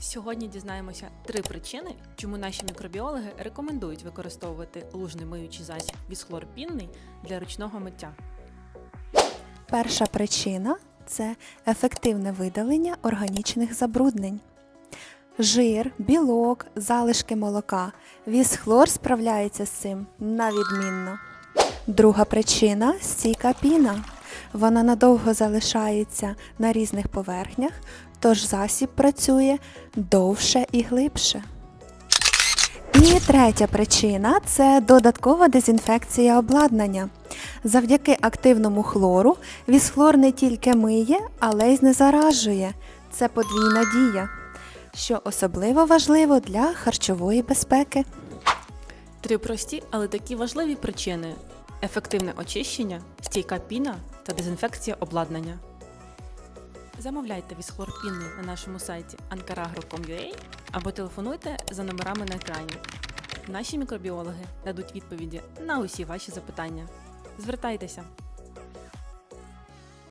Сьогодні дізнаємося три причини, чому наші мікробіологи рекомендують використовувати лужний миючий засіб вісхлорпінний для ручного миття. Перша причина це ефективне видалення органічних забруднень. Жир, білок, залишки молока. Вісхлор справляється з цим на відмінно. Друга причина стійка піна. Вона надовго залишається на різних поверхнях, тож засіб працює довше і глибше. І третя причина це додаткова дезінфекція обладнання. Завдяки активному хлору вісхлор не тільки миє, але й знезаражує. Це подвійна дія, що особливо важливо для харчової безпеки. Три прості, але такі важливі причини: ефективне очищення, стійка піна та дезінфекція обладнання. Замовляйте вісхлорпінний на нашому сайті ankaragro.com.ua або телефонуйте за номерами на екрані. Наші мікробіологи дадуть відповіді на усі ваші запитання. Звертайтеся!